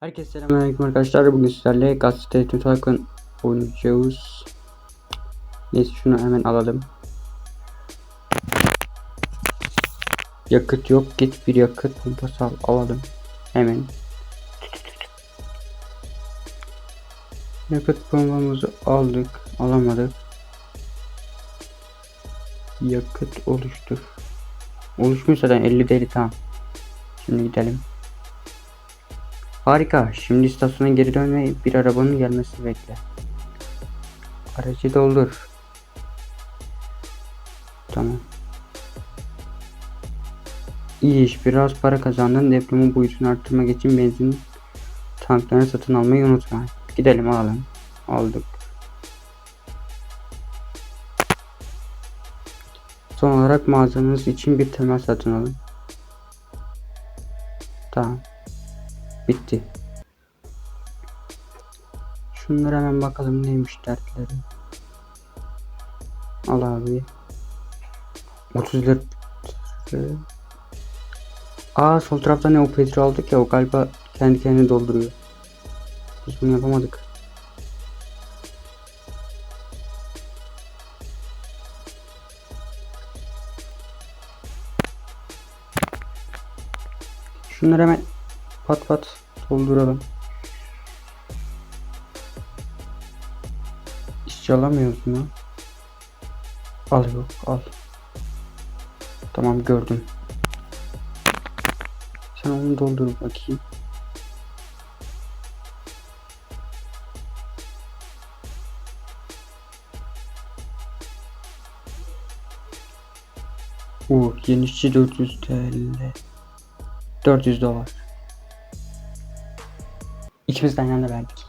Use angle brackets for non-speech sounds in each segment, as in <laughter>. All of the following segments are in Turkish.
Herkese selamünaleyküm arkadaşlar. Bugün sizlerle Gazete Tycoon oynayacağız. Neyse şunu hemen alalım. Yakıt yok. Git bir yakıt pompası al. Alalım. Hemen. Yakıt pompamızı aldık. Alamadık. Yakıt oluştur. Oluşmuş zaten 50 deli tamam. Şimdi gidelim. Harika. Şimdi istasyona geri dön ve bir arabanın gelmesini bekle. Aracı doldur. Tamam. İyi iş. Biraz para kazandın. Depremin boyutunu arttırmak için benzin tanklarını satın almayı unutma. Gidelim alalım. Aldık. Son olarak mağazanız için bir temel satın alın. Tamam. Bitti. Şunlara hemen bakalım neymiş dertleri. Al abi. 30 litre. Aa sol tarafta ne o petrol aldık ya o galiba kendi kendini dolduruyor. Biz bunu yapamadık. Şunları hemen pat pat dolduralım. İşçi alamıyoruz mu? Al yok al. Tamam gördüm. Sen onu doldur bakayım. Uh, yenişçi 400 TL. 400 dolar. İkimizden yana verdik.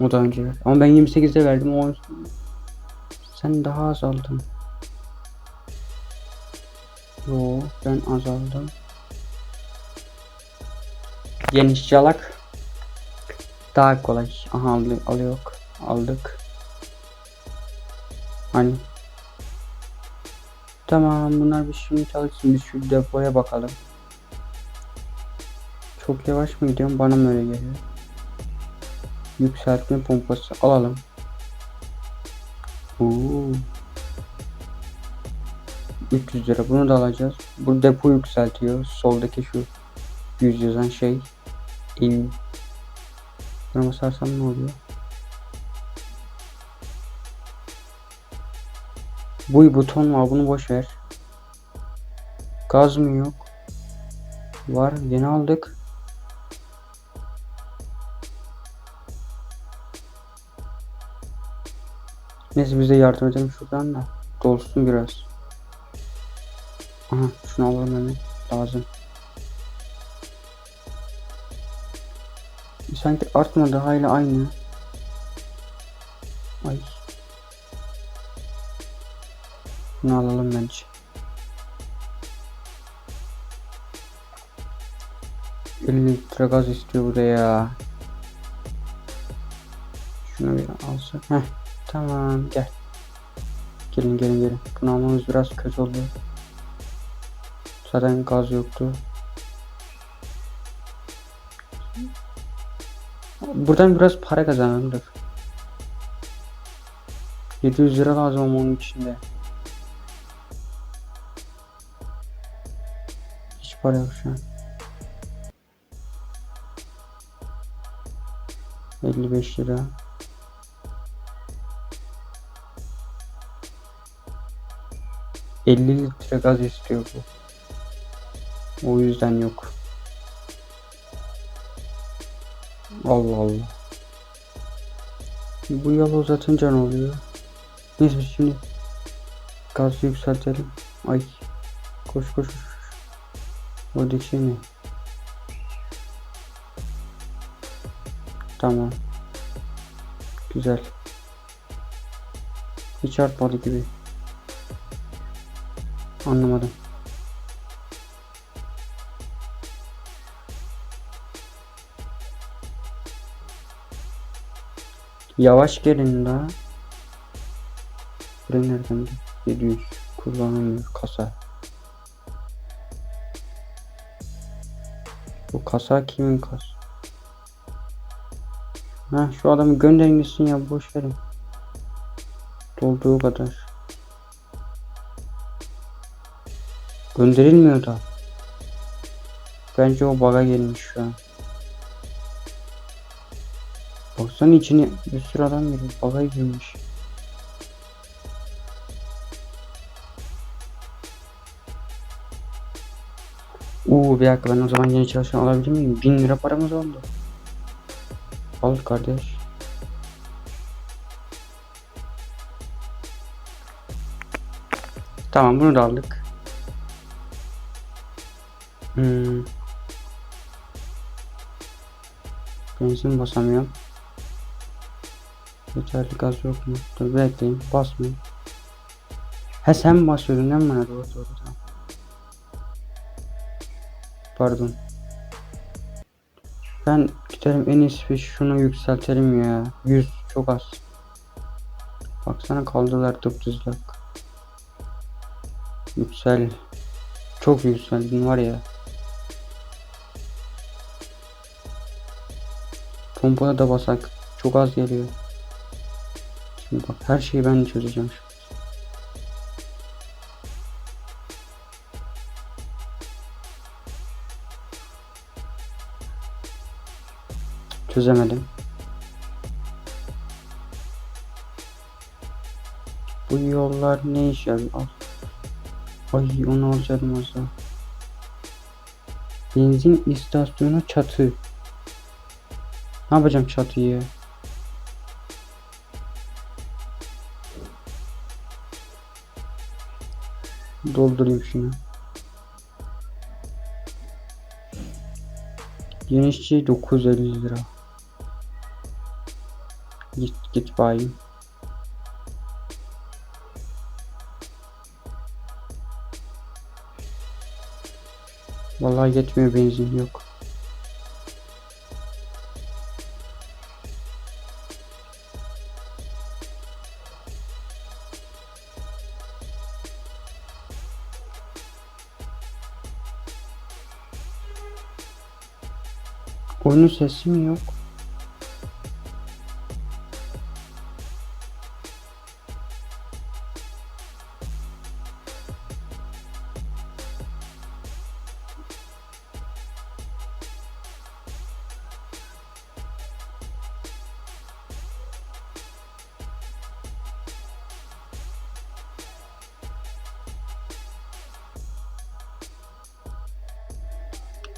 o da önce. Ama ben 28'de verdim. O sen daha az aldın. Yo ben azaldım. Geniş çalak. Daha kolay. Aha aldı, alıyor. Aldık. Hani. Tamam bunlar bir şimdi çalışsın. Biz şu depoya bakalım. Çok yavaş mı gidiyorum? Bana mı öyle geliyor? Yükseltme pompası alalım. Oo. 300 lira bunu da alacağız. Bu depo yükseltiyor. Soldaki şu 100 yazan şey. in. Buna basarsam ne oluyor? Bu buton var bunu boş ver. Gaz mı yok? Var yeni aldık. Neyse bize yardım edelim şuradan da. Dolsun biraz. Aha şunu alalım hemen. Lazım. Sanki artmadı hala aynı. Ay. Bunu alalım bence. Litre gaz istiyor bu da ya. Şunu bir alsak. Heh. Tamam gel. Gelin gelin gelin. Bunu biraz kötü oluyor. Zaten gaz yoktu. Buradan biraz para kazanalım dur. 700 lira lazım onun içinde. Hiç para yok şu an. 55 lira. ...50 litre gaz istiyor bu. O yüzden yok. Allah Allah. Bu yolu uzatınca ne oluyor? Neyse şimdi gaz yükseltelim. Ay. Koş koş koş. O dikişi mi? Tamam. Güzel. Hiç artmadı gibi. Anlamadım. Yavaş gelin la. Buraya nereden? 700 kullanılmıyor kasa. Bu kasa kimin kas? Ha şu adamı gönderin gitsin ya boş verin. Dolduğu kadar. Gönderilmiyor da. Bence o baga gelmiş şu an. Baksana içine bir sürü adam giriyor. Baga girmiş. Uuu bir dakika ben o zaman yeni çalışan alabilir miyim? 1000 lira paramız oldu. Al kardeş. Tamam bunu da aldık. Benzin basamıyorum. Yeterli gaz yok mu? Dur bekleyin. Basmayın. He sen basıyordun değil mi? Doğru doğru tamam. Pardon. Ben gidelim en iyisi bir şunu yükseltelim ya. 100 çok az. Baksana kaldılar dımdızlak. Yüksel. Çok yükseldin var ya. Pompada da basak. Çok az geliyor. Şimdi bak her şeyi ben çözeceğim. Çözemedim. Bu yollar ne iş yarıyor? Ay onu alacaktım az daha. Benzin istasyonu çatı. Ne yapacağım çatıyı? Doldurayım şunu. Genişçi 950 lira. Git git bayım. Vallahi yetmiyor benzin yok. Oyunun sesi mi yok?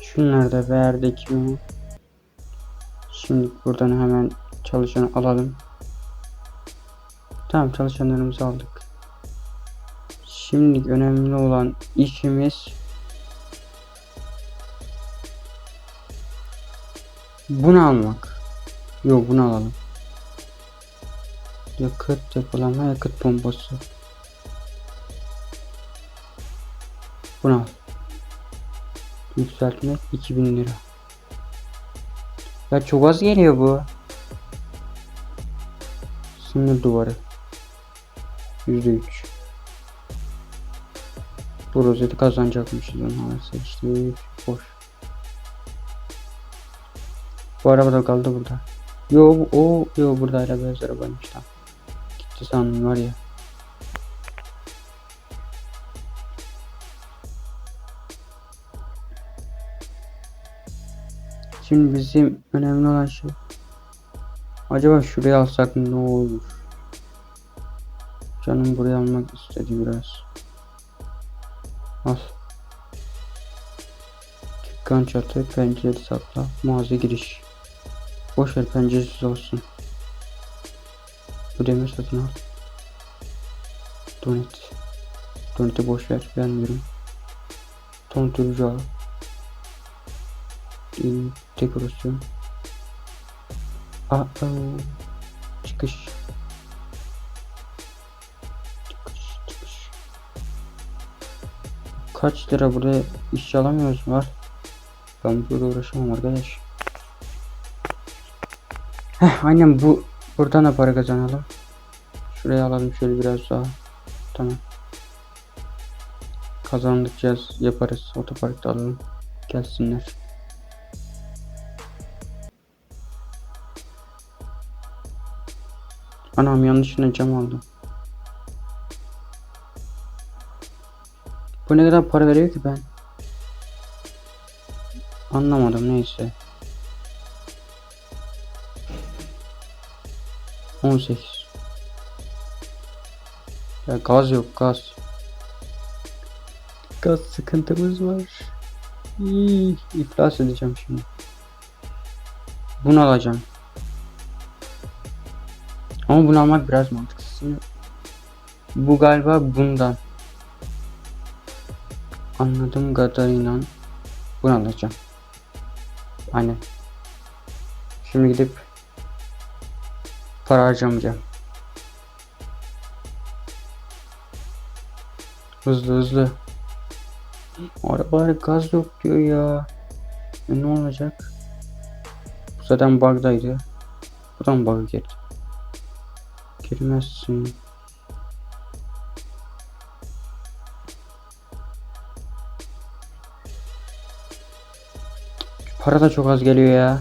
Şunları da verdik mi? Şimdi buradan hemen çalışanı alalım. Tamam çalışanlarımızı aldık. Şimdi önemli olan işimiz bunu almak. Yok bunu alalım. Yakıt depolama yakıt pompası. Bunu al. Yükseltmek 2000 lira. Ya çok az geliyor bu. Sınır duvarı. %3. Bu rozeti kazanacakmışız alırsa işte boş. Bu araba da kaldı burada. Yo o yo burada hala beyaz arabaymış tamam. Gitti sandım var ya. Şimdi bizim önemli olan şey acaba şuraya alsak ne olur? Canım buraya almak istedi biraz. Al. Dükkan çatı, pencereli sakla, mağaza giriş. Boş ver penceresiz olsun. Bu demir satın al. Donet. Donet'i boş ver, beğenmiyorum. Tonturcu al. Dekorasyon. Aa, çıkış. Çıkış, çıkış. Kaç lira burada iş alamıyoruz var. Ben burada uğraşamam arkadaş. Heh, aynen bu buradan da para kazanalım. Şuraya alalım şöyle biraz daha. Tamam. Kazandıkça yaparız. Otoparkta alalım. Gelsinler. Anam yanlışlıkla cam aldım. Bu ne kadar para veriyor ki ben? Anlamadım neyse. 18. Ya gaz yok gaz. Gaz sıkıntımız var. İyi, iflas edeceğim şimdi. Bunu alacağım. Ama bunu almak biraz mantıksız. Bu galiba bundan. Anladığım kadarıyla bunu alacağım. Aynen. Şimdi gidip para harcamayacağım. Hızlı hızlı. Arabada gaz yok diyor ya. E ne olacak? Bu zaten bug'daydı. Buradan bug'a girdi. Girmezsin. Para da çok az geliyor ya.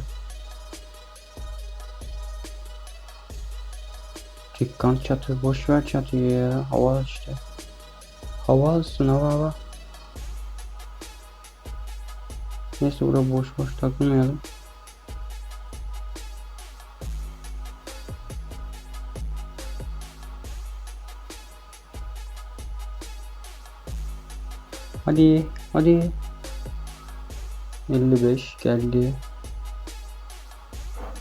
Dikkat çatı boş ver çatıyı ya. Hava işte. Hava alsın hava hava. Neyse burada boş boş takılmayalım. Hadi hadi. 55 geldi.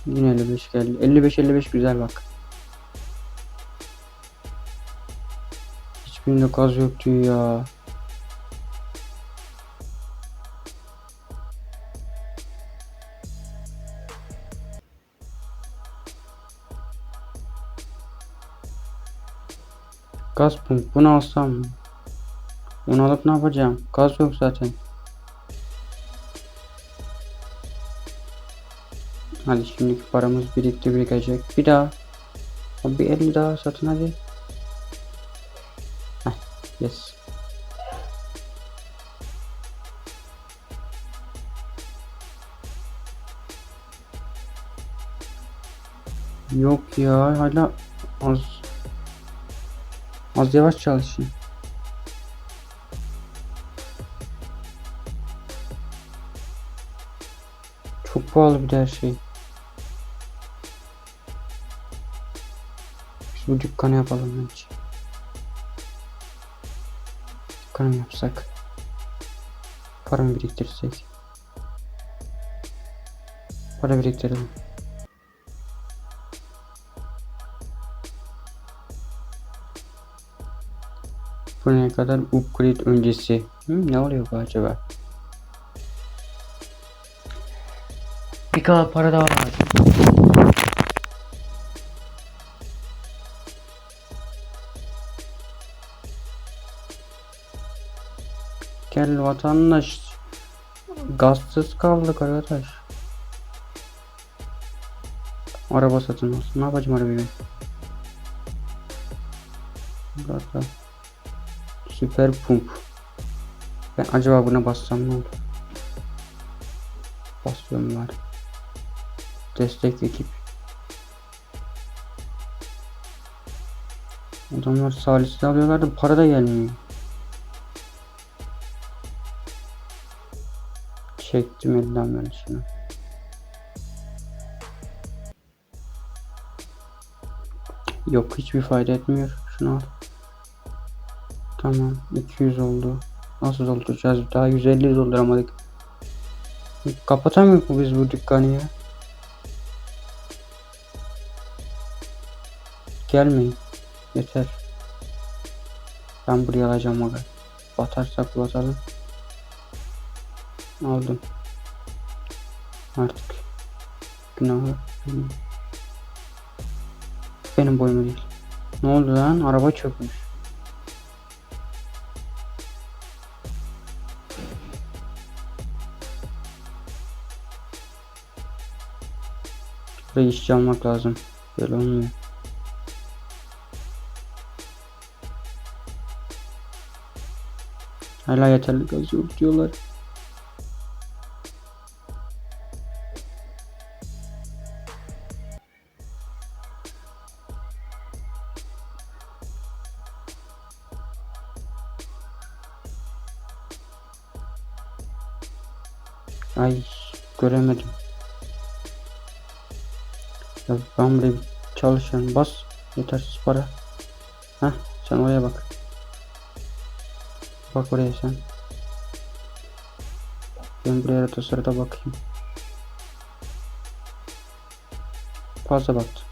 Yine 55 geldi. 55 55 güzel bak. Hiçbirinde gaz yok diyor ya. Gaz pump bunu alsam mı? Onu alıp ne yapacağım? Gaz yok zaten. Hadi şimdiki paramız birikti birikecek. Bir daha. Bir 50 daha satın hadi. Heh, yes. Yok ya hala az az yavaş çalışın. Pahalı bir de her şey. Biz bu dükkanı yapalım bence. Dükkanı yapsak? Para mı biriktirsek? Para biriktirelim. Bu ne kadar upgrade öncesi? Hı, ne oluyor bu acaba? Kadar para daha lazım. Gel vatandaş. Gazsız kaldık arkadaş. Araba satılmaz. Ne yapacağım arabayı? Burada. Süper pump. Ben acaba buna bassam ne olur? Basıyorum var. Destek ekip. Adamlar salisi alıyorlar da para da gelmiyor. Çektim elden ben şunu. Yok hiçbir fayda etmiyor. Şunu al. Tamam 200 oldu. Nasıl dolduracağız? Daha 150 dolduramadık. Kapatamıyor mu biz bu dükkanı ya? Gelmeyin. Yeter. Ben buraya alacağım aga. Batarsak batalım. Aldım. Artık. Günahı. benim. Benim boyum değil. Ne oldu lan? Araba çökmüş. Burayı işçi almak lazım. Böyle olmuyor. Hala yeterli gaz yok diyorlar. Ay göremedim. Ya ben buraya çalışıyorum. Bas yetersiz para. Heh sen oraya bak. Bak oraya sen. Ben buraya tasarıda bakayım. Fazla baktım.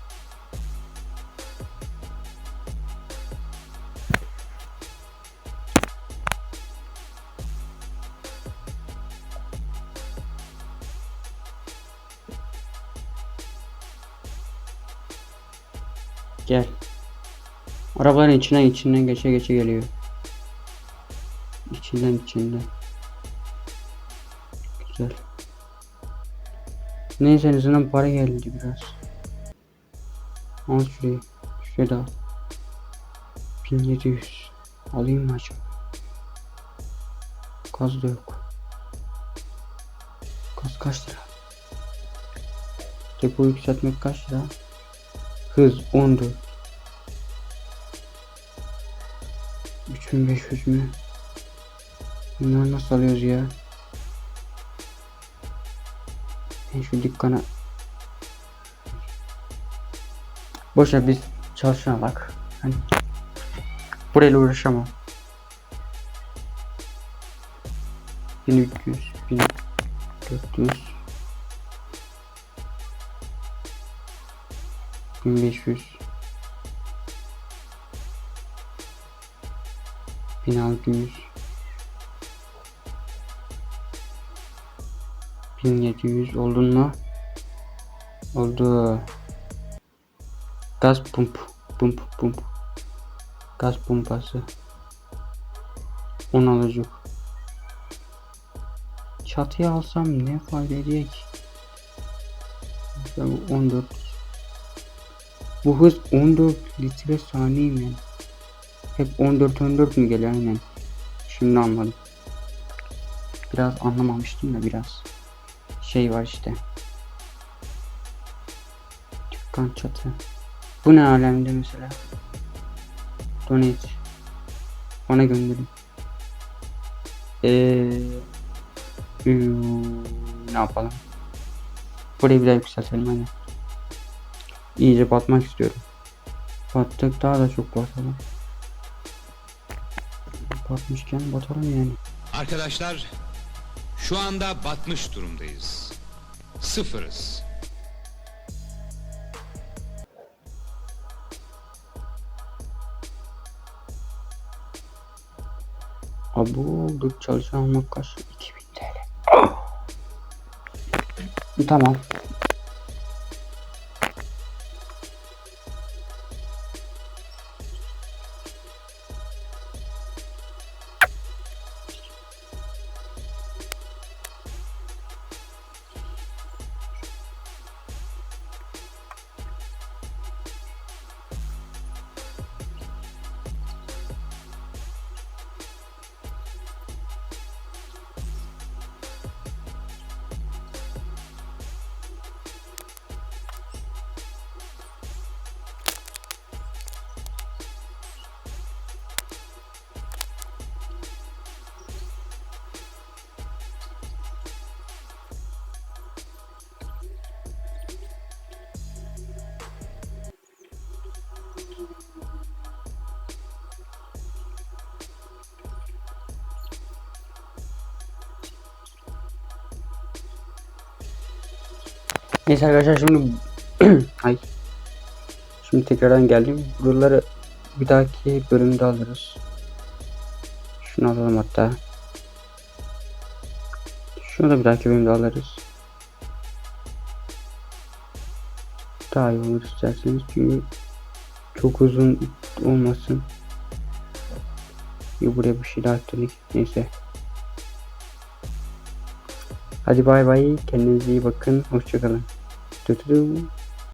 Gel. Arabaların içinden içinden geçe geçe geliyor. İçinden içinden. Güzel. Neyse en azından para geldi biraz. Al şurayı. Şuraya da al. 1700. Alayım mı acaba? Gaz da yok. Gaz kaç lira? Depo yükseltmek kaç lira? Hız 14. 3500 mü? Bunları nasıl alıyoruz ya? Ben şu dükkana Boşa biz çalışana bak. Hani burayla uğraşamam. 1300 1400 1500 1600 1700 oldun mu? Oldu. Gaz pump. Pump pump. Gaz pumpası. 10 alacak. Çatıya alsam ne fayda edecek? Mesela bu 14. Bu hız 14 litre saniye mi? Hep 14 14 mü geliyor aynen. Şimdi anladım. Biraz anlamamıştım da biraz. Şey var işte. Dükkan çatı. Bu ne alemde mesela? Donate. Ona gönderin. Eee ne yapalım? Burayı bir daha yükseltelim hani. İyice batmak istiyorum. Battık daha da çok batalım. Batmışken batalım yani. Arkadaşlar şu anda batmış durumdayız. Sıfırız. Abu dur çalışan almak kaç? 2000 TL. Tamam. Neyse arkadaşlar şimdi <clears throat> ay şimdi tekrardan geldim. Buraları bir dahaki bölümde alırız. Şunu alalım hatta. Şunu da bir dahaki bölümde alırız. Daha iyi olur isterseniz çünkü çok uzun olmasın. Bir buraya bir şey daha ekledik. Neyse. Hadi bay bay. Kendinize iyi bakın. Hoşçakalın. Do, do.